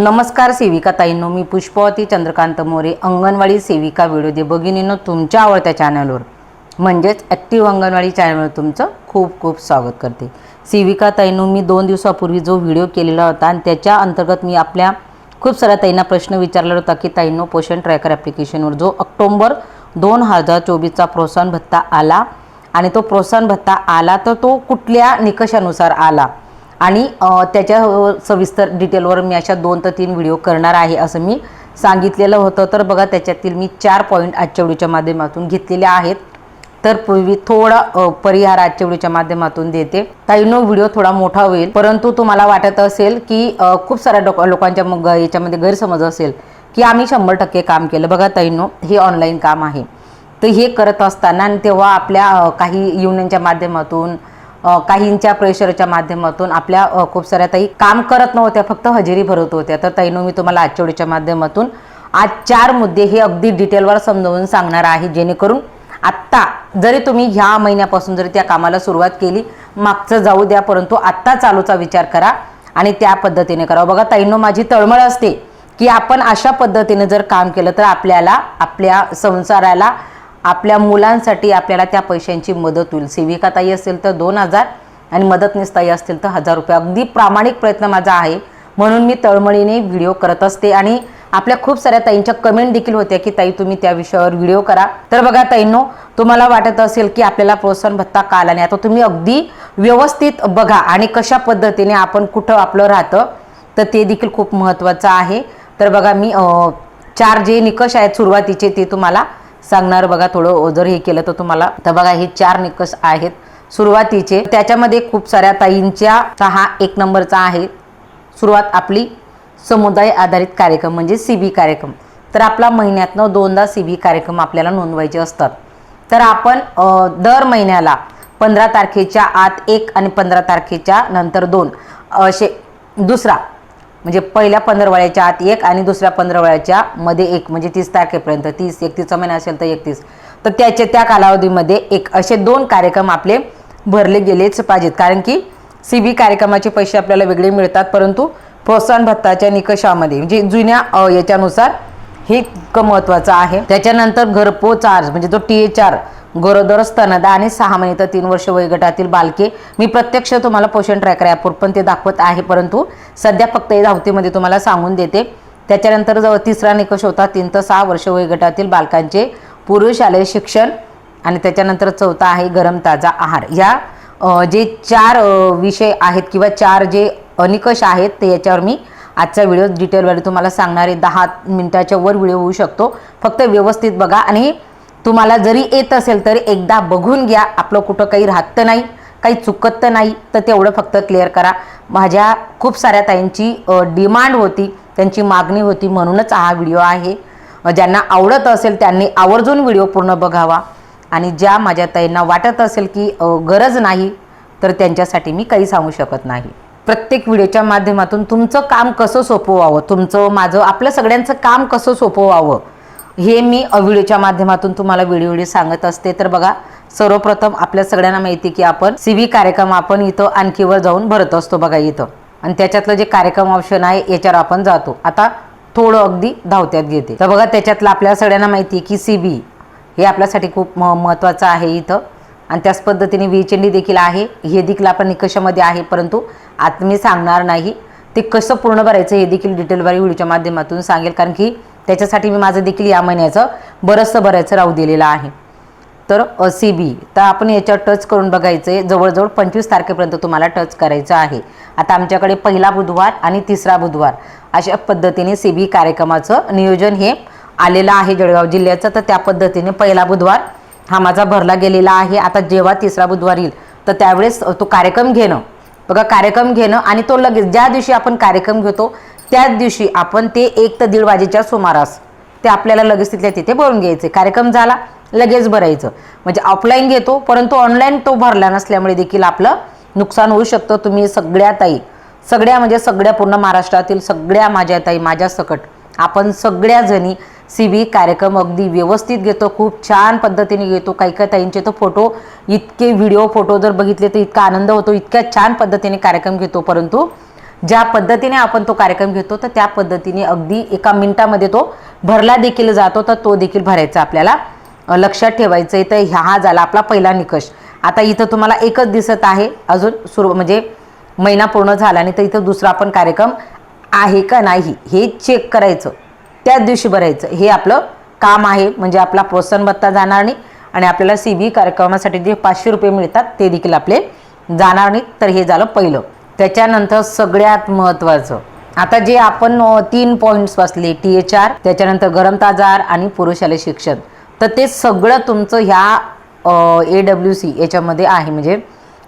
नमस्कार सेविका ताईंनो मी पुष्पवती चंद्रकांत मोरे अंगणवाडी सेविका व्हिडिओ दे भगिनींनो तुमच्या आवडत्या चॅनलवर. म्हणजेच ॲक्टिव्ह अंगणवाडी चॅनलवर तुमचं खूप खूप स्वागत करते. सेविका ताईंनो मी दोन दिवसापूर्वी जो व्हिडिओ केलेला होता आणि त्याच्या अंतर्गत मी आपल्या खूप साऱ्या ताईंना प्रश्न विचारला होता की ताईंनो पोषण ट्रॅकर ॲप्लिकेशनवर जो ऑक्टोंबर दोन हजार चोवीसचा प्रोत्साहन भत्ता आला आणि तो प्रोत्साहन भत्ता आला तर तो कुठल्या निकषानुसार आला? आणि त्याच्या हो, हो, सविस्तर डिटेलवर मी अशा दोन तर तीन व्हिडिओ करणार आहे असं मी सांगितलेलं होतं. तर बघा त्याच्यातील मी चार पॉईंट आजच्या व्हिडिओच्या माध्यमातून घेतलेले आहेत. तर पूर्वी थोडा परिहार आजच्या व्हिडिओच्या माध्यमातून देते. ताईनो व्हिडिओ थोडा मोठा होईल परंतु तुम्हाला वाटत असेल की खूप साऱ्या लोक लोकांच्या मग याच्यामध्ये गैरसमज असेल की आम्ही शंभर टक्के काम केलं. बघा ताईनो हे ऑनलाईन काम आहे. तर हे करत असताना आणि तेव्हा आपल्या काही युनियनच्या माध्यमातून काहींच्या प्रेशरच्या माध्यमातून आपल्या खूप साऱ्या ताई काम करत नव्हत्या फक्त हजेरी भरत होत्या. तर ताईनो मी तुम्हाला आजच्या माध्यमातून आज चार मुद्दे हे अगदी डिटेलवर समजावून सांगणार आहे जेणेकरून आत्ता जरी तुम्ही ह्या महिन्यापासून जरी त्या कामाला सुरुवात केली मागचं जाऊ द्या परंतु आत्ता चालूचा विचार करा आणि त्या पद्धतीने करा. बघा ताईनो माझी तळमळ असते की आपण अशा पद्धतीने जर काम केलं तर आपल्याला आपल्या संसाराला आपल्या मुलांसाठी आपल्याला त्या पैशांची मदत होईल. सेविका ताई असेल तर दोन हजार आणि मदतनीसताई असतील तर हजार रुपये. अगदी प्रामाणिक प्रयत्न माझा आहे. म्हणून मी तळमळीने व्हिडिओ करत असते आणि आपल्या खूप साऱ्या ताईंच्या कमेंट देखील होत्या की ताई तुम्ही त्या विषयावर व्हिडिओ करा. तर बघा ताईंनो तुम्हाला वाटत असेल की आपल्याला प्रोत्साहन भत्ता का आला नाही. आता तुम्ही अगदी व्यवस्थित बघा आणि कशा पद्धतीने आपण कुठं आपलं राहतं तर ते देखील खूप महत्त्वाचं आहे. तर बघा मी चार जे निकष आहेत सुरुवातीचे ते तुम्हाला सांगणार बघा थोडं ओझर हे केलं तर तुम्हाला. तर बघा हे चार निकष आहेत सुरुवातीचे. त्याच्यामध्ये खूप साऱ्या ताईंच्या हा एक नंबरचा आहे. सुरुवात आपली समुदाय आधारित कार्यक्रम म्हणजे सी बी कार्यक्रम. तर आपला महिन्यातनं दोनदा सी बी कार्यक्रम आपल्याला नोंदवायचे असतात. तर आपण दर महिन्याला पंधरा तारखेच्या आत एक आणि पंधरा तारखेच्या नंतर दोन असे दुसरा म्हणजे पहिल्या पंधरवड्याच्या आत एक आणि दुसऱ्या पंधरवड्याच्या मध्ये एक म्हणजे तीस तारखेपर्यंत. तीस एकतीसचा महिना असेल तर एकतीस. तर त्याचे त्या कालावधीमध्ये एक असे दोन कार्यक्रम आपले भरले गेलेच पाहिजेत. कारण की सी बी कार्यक्रमाचे पैसे आपल्याला वेगळे मिळतात परंतु प्रोत्साहन भत्ताच्या निकषामध्ये म्हणजे जुन्या याच्यानुसार हे इतकं महत्त्वाचं आहे. त्याच्यानंतर घरपोच चार्ज म्हणजे जो टी एच आर गरोदर स्तनदा आणि सहा महिने तर तीन वर्ष वयोगटातील बालके. मी प्रत्यक्ष तुम्हाला पोषण ट्रॅकर ॲपवर पण ते दाखवत आहे परंतु सध्या फक्त या धावतीमध्ये तुम्हाला सांगून देते. त्याच्यानंतर जवळ तिसरा निकष होता तीन ते सहा वर्ष वयोगटातील बालकांचे पूर्व शालेय शिक्षण आणि त्याच्यानंतर चौथा आहे गरम ताजा आहार. या जे चार विषय आहेत किंवा चार जे निकष आहेत ते याच्यावर मी आजचा व्हिडिओ डिटेलमध्ये तुम्हाला सांगणारे दहा मिनिटाच्या वर व्हिडिओ होऊ शकतो. फक्त व्यवस्थित बघा आणि तुम्हाला जरी येत असेल तरी एकदा बघून घ्या. आपलं कुठं काही राहत तर नाही काही चुकत तर नाही तर तेवढं फक्त क्लिअर करा. माझ्या खूप साऱ्या ताईंची डिमांड होती त्यांची मागणी होती म्हणूनच हा व्हिडिओ आहे. ज्यांना आवडत असेल त्यांनी आवर्जून व्हिडिओ पूर्ण बघावा. आणि ज्या माझ्या ताईंना वाटत असेल की गरज नाही तर त्यांच्यासाठी मी काही सांगू शकत नाही. प्रत्येक व्हिडिओच्या माध्यमातून तुमचं काम कसं सोपं व्हावं तुमचं माझं आपलं सगळ्यांचं काम कसं सोपं व्हावं हे मी व्हिडिओच्या माध्यमातून तुम्हाला व्हिडिओ व्हिडिओ सांगत असते. तर बघा सर्वप्रथम आपल्या सगळ्यांना माहिती की आपण सी व्ही कार्यक्रम आपण इथं आणखीवर जाऊन भरत असतो बघा इथं. आणि त्याच्यातलं जे कार्यक्रम ऑप्शन आहे याच्यावर आपण जातो. आता थोडं अगदी धावत्यात घेते. तर बघा त्याच्यातलं आपल्या सगळ्यांना माहिती आहे की सी बी हे आपल्यासाठी खूप म महत्त्वाचं आहे इथं. आणि त्याच पद्धतीने वीचेंडी देखील आहे. हे देखील आपण निकषामध्ये आहे परंतु आता मी सांगणार नाही. ते कसं पूर्ण भरायचं हे देखील डिटेलवारी व्हिडिओच्या माध्यमातून सांगेल. कारण की त्याच्यासाठी मी माझं देखील या महिन्याचं बरंचसं भरायचं राहू दिलेलं आहे. तर सी बी तर आपण याच्यावर टच करून बघायचं आहे जवळजवळ पंचवीस तारखेपर्यंत तुम्हाला टच करायचं आहे. आता आमच्याकडे पहिला बुधवार आणि तिसरा बुधवार अशा पद्धतीने सी बी कार्यक्रमाचं नियोजन हे आलेलं आहे जळगाव जिल्ह्याचं. तर त्या पद्धतीने पहिला बुधवार हा माझा भरला गेलेला आहे. आता जेव्हा तिसरा बुधवार येईल तर त्यावेळेस तो कार्यक्रम घेणं. बघा कार्यक्रम घेणं आणि तो लगेच ज्या दिवशी आपण कार्यक्रम घेतो त्याच दिवशी आपण ते एक तर दीड वाजेच्या सुमारास ते आपल्याला लगेच तिथल्या तिथे भरून घ्यायचे. कार्यक्रम झाला लगेच भरायचं. म्हणजे ऑफलाईन घेतो परंतु ऑनलाईन तो भरला नसल्यामुळे देखील आपलं नुकसान होऊ शकतं. तुम्ही सगळ्या ताई सगळ्या म्हणजे सगळ्या पूर्ण महाराष्ट्रातील सगळ्या माझ्या ताई माझ्या सकट आपण सगळ्या जणी सी बी कार्यक्रम अगदी व्यवस्थित घेतो खूप छान पद्धतीने घेतो. काही काही ताईंचे तर फोटो इतके व्हिडिओ फोटो जर बघितले तर इतका आनंद होतो इतक्या छान पद्धतीने कार्यक्रम घेतो. परंतु ज्या पद्धतीने आपण तो कार्यक्रम घेतो तर त्या पद्धतीने अगदी एका मिनिटामध्ये तो भरला देखील जातो तर तो देखील भरायचा आपल्याला लक्षात ठेवायचं आहे. तर ह्या हा झाला आपला पहिला निकष. आता इथं तुम्हाला एकच दिसत आहे अजून सुरू म्हणजे महिना पूर्ण झाला नाही तर इथं दुसरा पण कार्यक्रम आहे का नाही हे चेक करायचं. त्याच दिवशी भरायचं. हे आपलं काम आहे म्हणजे आपला प्रोत्साहन भत्ता जाणार नाही आणि आपल्याला सी बी कार्यक्रमासाठी जे पाचशे रुपये मिळतात ते देखील आपले जाणार नाहीत. तर हे झालं पहिलं. त्याच्यानंतर सगळ्यात महत्त्वाचं. आता जे आपण तीन पॉईंट्स वाचले टी एच आर त्याच्यानंतर गरम ताजार आणि पुरुषाले शिक्षण. तर ते सगळं तुमचं ह्या ए डब्ल्यू सी याच्यामध्ये आहे. म्हणजे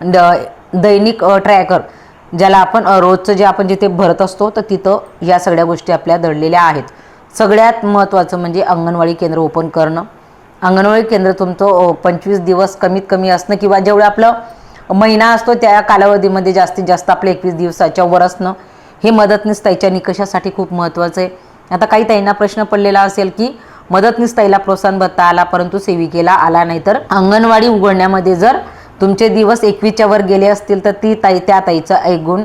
द- दैनिक ट्रॅकर ज्याला आपण रोजचं जे आपण जिथे भरत असतो तर तिथं या सगळ्या गोष्टी आपल्या दडलेल्या आहेत. सगळ्यात महत्त्वाचं म्हणजे अंगणवाडी केंद्र ओपन करणं. अंगणवाडी केंद्र तुमचं पंचवीस दिवस कमीत कमी असणं किंवा जेवढं आपलं महिना असतो त्या कालावधीमध्ये जास्तीत जास्त आपलं एकवीस दिवसाच्या वर असणं हे मदतनीस ताईच्या निकषासाठी खूप महत्त्वाचं आहे. आता काही ताईंना प्रश्न पडलेला असेल की मदतनीस ताईला प्रोत्साहन भत्ता आला परंतु सेविकेला आला नाही तर? अंगणवाडी उघडण्यामध्ये जर तुमचे दिवस एकवीसच्या वर गेले असतील तर ती ताई त्या ताईचा एक गुण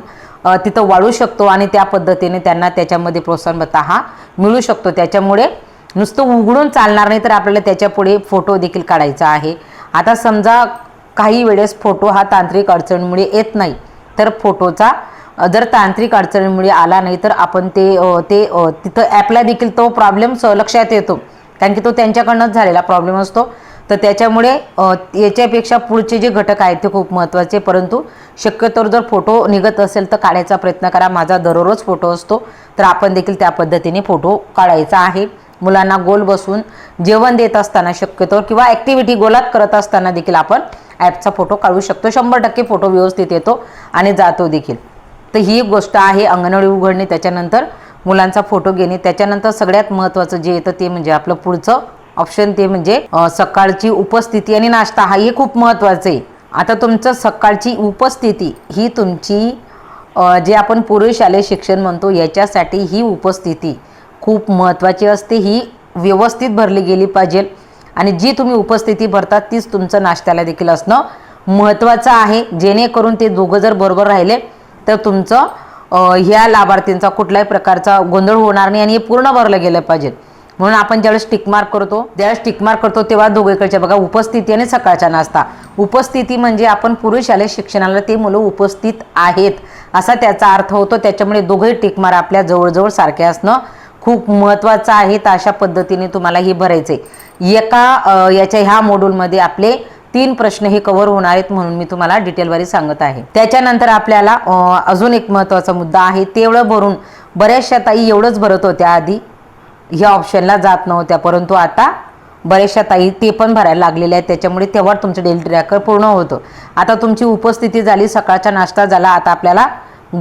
तिथं वाढू शकतो आणि त्या पद्धतीने त्यांना त्याच्यामध्ये प्रोत्साहन भत्ता हा मिळू शकतो. त्याच्यामुळे नुसतं उघडून चालणार नाही तर आपल्याला त्याच्यापुढे फोटो देखील काढायचा आहे. आता समजा काही वेळेस फोटो हा तांत्रिक अडचणीमुळे येत नाही. तर फोटोचा जर तांत्रिक अडचणीमुळे आला नाही तर आपण ते ते तिथं ॲपला देखील तो प्रॉब्लेम लक्षात येतो. कारण की तो त्यांच्याकडनंच झालेला प्रॉब्लेम असतो. तर त्याच्यामुळे याच्यापेक्षा पुढचे जे घटक आहेत ते खूप महत्त्वाचे. परंतु शक्यतोवर जर फोटो निघत असेल तर काढायचा प्रयत्न करा. माझा दररोज फोटो असतो. तर आपण देखील त्या पद्धतीने फोटो काढायचा आहे. मुलांना गोल बसून जेवण देत असताना शक्यतोवर किंवा ॲक्टिव्हिटी गोलात करत असताना देखील आपण ॲपचा फोटो काढू शकतो. शंभर टक्के फोटो व्यवस्थित येतो आणि जातो देखील. तर ही एक गोष्ट आहे अंगणवाडी उघडणे त्याच्यानंतर मुलांचा फोटो घेणे. त्याच्यानंतर सगळ्यात महत्त्वाचं जे येतं ते म्हणजे आपलं पुढचं ऑप्शन ते म्हणजे सकाळची उपस्थिती आणि नाश्ता. हा हे खूप महत्त्वाचं आहे. आता तुमचं सकाळची उपस्थिती ही तुमची जे आपण पूर्व शालेय शिक्षण म्हणतो याच्यासाठी ही उपस्थिती खूप महत्त्वाची असते. ही व्यवस्थित भरली गेली पाहिजे. आणि जी तुम्ही उपस्थिती भरतात तीच तुमचं नाश्त्याला देखील असणं महत्त्वाचं आहे. जेणेकरून ते दोघं जर बरोबर राहिले तर तुमचं ह्या लाभार्थींचा कुठल्याही प्रकारचा गोंधळ होणार नाही आणि हे पूर्ण भरलं गेलं पाहिजे. म्हणून आपण ज्यावेळेस टिकमार्क करतो ज्यावेळेस टिकमार्क करतो तेव्हा दोघेकडच्या बघा उपस्थिती आणि सकाळचा नाश्ता. उपस्थिती म्हणजे आपण पुरुष शालेय शिक्षणाला ते मुलं उपस्थित आहेत असा त्याचा अर्थ होतो. त्याच्यामुळे दोघंही टिकमार आपल्या जवळजवळ सारखे असणं खूप महत्त्वाचं आहे तर अशा पद्धतीने तुम्हाला हे भरायचं आहे एका याच्या ह्या मॉड्यूलमध्ये आपले तीन प्रश्न हे कव्हर होणार आहेत म्हणून मी तुम्हाला डिटेलवारी सांगत आहे. त्याच्यानंतर आपल्याला अजून एक महत्त्वाचा मुद्दा आहे. तेवढं भरून बऱ्याचशा ताई एवढंच भरत होत्या आधी. ह्या ऑप्शनला जात नव्हत्या परंतु आता बऱ्याचशा ताई ते पण भरायला लागलेल्या आहेत. त्याच्यामुळे तेव्हा तुमचं डेली ट्रॅकर पूर्ण होतं. आता तुमची उपस्थिती झाली सकाळचा नाश्ता झाला. आता आपल्याला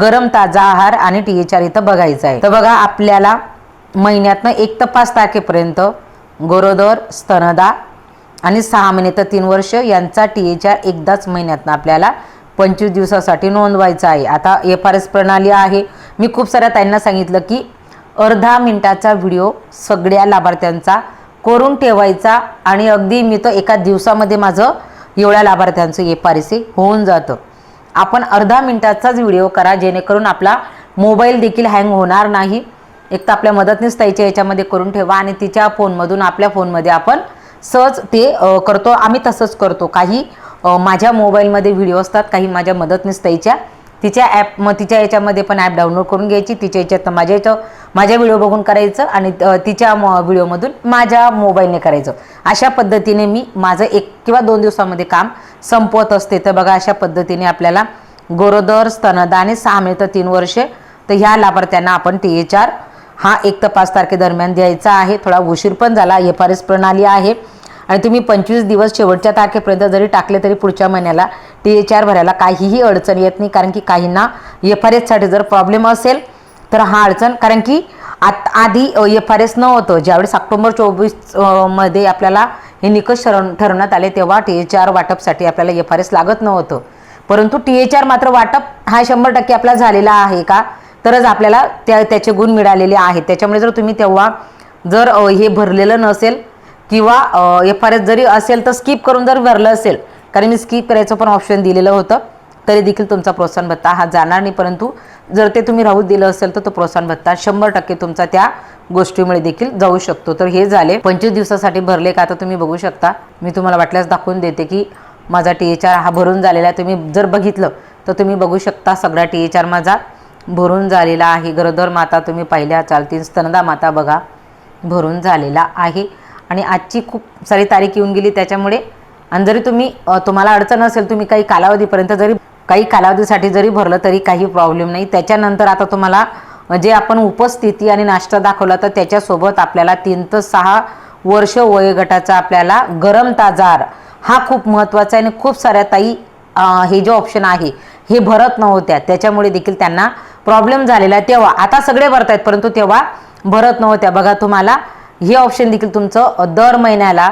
गरम ताजा आहार आणि टी एच आर इथं बघायचं आहे. तर बघा आपल्याला महिन्यातनं एक तर पाच तारखेपर्यंत गरोदर स्तनदा आणि सहा महिने तर तीन वर्ष यांचा टी एच्या एकदाच महिन्यातनं आपल्याला पंचवीस दिवसासाठी नोंदवायचा आहे. आता एफ आर एस प्रणाली आहे. मी खूप साऱ्या त्यांना सांगितलं की अर्धा मिनिटाचा व्हिडिओ सगळ्या लाभार्थ्यांचा करून ठेवायचा आणि अगदी मी तर एका दिवसामध्ये माझं एवढ्या लाभार्थ्यांचं एफ आर एस होऊन जातं. आपण अर्धा मिनिटाचाच व्हिडिओ करा जेणेकरून आपला मोबाईल देखील हँग होणार नाही. एक तर आपल्या मदतनीस ताईच्या याच्यामध्ये करून ठेवा आणि तिच्या फोनमधून आपल्या फोनमध्ये आपण सहज ते करतो. आम्ही तसंच करतो. काही माझ्या मोबाईलमध्ये व्हिडिओ असतात काही माझ्या मदतनीस ताईच्या. तिच्या ॲप मग तिच्या याच्यामध्ये पण ॲप डाउनलोड करून घ्यायची. तिच्या याच्यात माझ्या याचं माझ्या व्हिडिओ बघून करायचं आणि तिच्या म- व्हिडिओमधून माझ्या मोबाईलने करायचं. अशा पद्धतीने मी माझं एक किंवा दोन दिवसामध्ये काम संपवत असते. तर बघा अशा पद्धतीने आपल्याला गोरोदर स्तनदा आणि सहा मिळतं तीन वर्षे. तर ह्या लाभार्थ्यांना आपण टी एच आर हा एक तर पाच तारखेदरम्यान द्यायचा आहे. थोडा उशीर पण झाला. एफ आर एस प्रणाली आहे. आणि तुम्ही पंचवीस दिवस शेवटच्या तारखेपर्यंत जरी टाकले तरी पुढच्या महिन्याला टी एच आर भरायला काहीही अडचण येत नाही. कारण की काहींना एफ आर एससाठी जर प्रॉब्लेम असेल तर हा अडचण कारण की आत आधी एफ आर एस नव्हतं. ज्यावेळेस ऑक्टोबर चोवीसमध्ये आपल्याला हे निकष ठरव ठरवण्यात आले तेव्हा टी एच आर वाटपसाठी आपल्याला एफ आर एस लागत नव्हतं. परंतु टी एच आर मात्र वाटप हा शंभर टक्के आपला झालेला आहे का? तरच आपल्याला त्या त्याचे गुण मिळालेले आहेत. त्याच्यामुळे जर तुम्ही तेव्हा जर हे भरलेलं नसेल किंवा एफ आर एस जरी असेल तर स्किप करून जर भरलं असेल कारण मी स्किप करायचं पण ऑप्शन दिलेलं होतं तरी देखील तुमचा प्रोत्साहन भत्ता हा जाणार नाही. परंतु जर ते तुम्ही राहू दिलं असेल तर तो प्रोत्साहन भत्ता शंभर टक्के तुमचा त्या गोष्टीमुळे देखील जाऊ शकतो. तर हे झाले. पंचवीस दिवसासाठी भरले का तर तुम्ही बघू शकता. मी तुम्हाला वाटल्यास दाखवून देते की माझा टी एच आर हा भरून झालेला आहे. तुम्ही जर बघितलं तर तुम्ही बघू शकता सगळा टी एच आर माझा भरून झालेला आहे. गरोदर माता तुम्ही पहिल्या चालतील स्तनदा माता बघा भरून झालेला आहे. आणि आजची खूप सारी तारीख येऊन गेली. त्याच्यामुळे आणि जरी तुम्ही तुम्हाला अडचण असेल तुम्ही काही कालावधीपर्यंत जरी काही कालावधीसाठी जरी भरलं तरी काही प्रॉब्लेम नाही. त्याच्यानंतर आता तुम्हाला जे आपण उपस्थिती आणि नाश्ता दाखवला तर त्याच्यासोबत आपल्याला तीन ते सहा वर्ष वयोगटाचा आपल्याला गरम ताजार हा खूप महत्त्वाचा आहे. आणि खूप साऱ्या ताई हे जे ऑप्शन आहे हे भरत नव्हत्या. त्याच्यामुळे देखील त्यांना प्रॉब्लेम झालेला आहे तेव्हा. आता सगळे भरत आहेत परंतु तेव्हा भरत नव्हत्या. बघा तुम्हाला हे ऑप्शन देखील तुमचं दर महिन्याला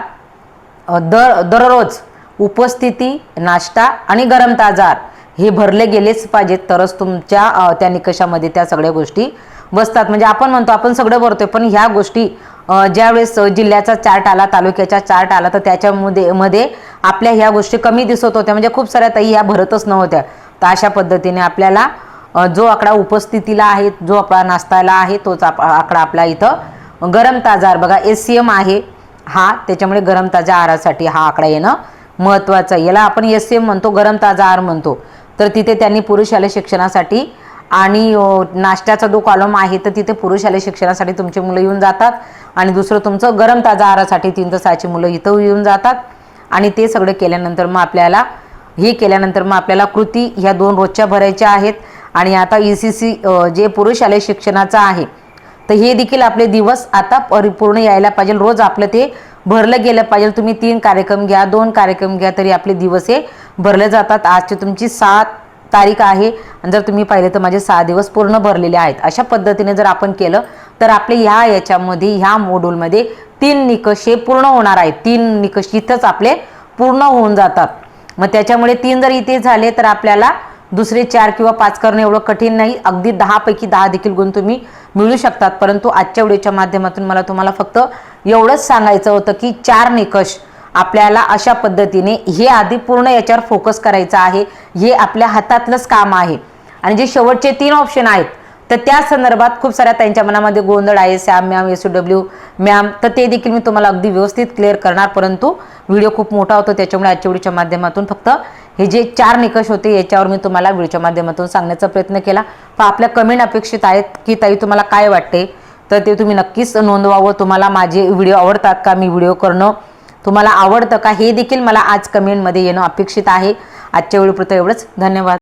दर दररोज उपस्थिती नाश्ता आणि गरम ताजार हे भरले गेलेच पाहिजेत. तरच तुमच्या त्या निकषामध्ये त्या सगळ्या गोष्टी बसतात. म्हणजे आपण म्हणतो आपण सगळं भरतोय पण ह्या गोष्टी ज्यावेळेस जिल्ह्याचा चार्ट आला तालुक्याचा चार्ट आला तर त्याच्यामध्ये मध्ये आपल्या ह्या गोष्टी कमी दिसत होत्या. म्हणजे खूप साऱ्या ताई ह्या भरतच नव्हत्या. तर अशा पद्धतीने आपल्याला जो आकडा उपस्थितीला आहे जो आपला नाश्ताला आहे तोच आप आकडा आपला इथं गरम ताजार. बघा एस सी एम आहे. हा त्याच्यामुळे गरम ताजा आहारासाठी हा आकडा येणं महत्त्वाचं आहे. याला आपण एस सी एम म्हणतो गरम ताजा आहार म्हणतो. तर तिथे त्यांनी पुरुष शालेय शिक्षणासाठी आणि नाश्त्याचा जो कॉलम आहे तर तिथे पुरुष शिक्षणासाठी तुमची मुलं येऊन जातात आणि दुसरं तुमचं गरम ताजा आहारासाठी तीन ते सहाची मुलं इथं येऊन जातात. आणि ते सगळं केल्यानंतर मग आपल्याला हे केल्यानंतर मग आपल्याला कृती ह्या दोन रोजच्या भरायच्या आहेत. आणि आता ई सी सी जे पुरुष शालेय शिक्षणाचं आहे तर हे देखील आपले दिवस आता परिपूर्ण यायला पाहिजे. रोज आपलं ते भरलं गेलं पाहिजे. तुम्ही तीन कार्यक्रम घ्या दोन कार्यक्रम घ्या तरी आपले दिवस हे भरले जातात. आजची तुमची सात तारीख आहे. आणि जर तुम्ही पाहिले तर माझे सहा दिवस पूर्ण भरलेले आहेत. अशा पद्धतीने जर आपण केलं तर आपले ह्या याच्यामध्ये ह्या मॉड्यूलमध्ये तीन निकष हे पूर्ण होणार आहेत. तीन निकष इथंच आपले पूर्ण होऊन जातात. मग त्याच्यामुळे तीन जर इथे झाले तर आपल्याला दुसरे चार किंवा पाच करणं एवढं कठीण नाही. अगदी दहापैकी दहा देखील गुण तुम्ही मिळू शकतात. परंतु आजच्या व्हिडिओच्या माध्यमातून मला तुम्हाला फक्त एवढंच सांगायचं होतं की चार निकष आपल्याला अशा पद्धतीने हे आधी पूर्ण याच्यावर फोकस करायचं आहे. हे आपल्या हातातलंच काम आहे. आणि जे शेवटचे तीन ऑप्शन आहेत तर त्या संदर्भात खूप साऱ्या त्यांच्या मनामध्ये गोंधळ आहे. Sam ma'am S W ma'am तर ते देखील मी तुम्हाला अगदी व्यवस्थित क्लिअर करणार. परंतु व्हिडिओ खूप मोठा होतो त्याच्यामुळे आजच्या व्हिडिओच्या माध्यमातून फक्त हे जे चार निकष होते याच्यावर मी तुम्हाला व्हिडिओच्या माध्यमातून सांगण्याचा प्रयत्न केला. पण आपल्या कमेंट अपेक्षित आहेत की ताई तुम्हाला काय वाटते? तर ते तुम्ही नक्कीच नोंदवावं. तुम्हाला माझे व्हिडिओ आवडतात का? मी व्हिडिओ करणं तुम्हाला आवडतं का? हे देखील मला आज कमेंटमध्ये येणं अपेक्षित आहे. आजच्या व्हिडिओपुरतं एवढंच. धन्यवाद.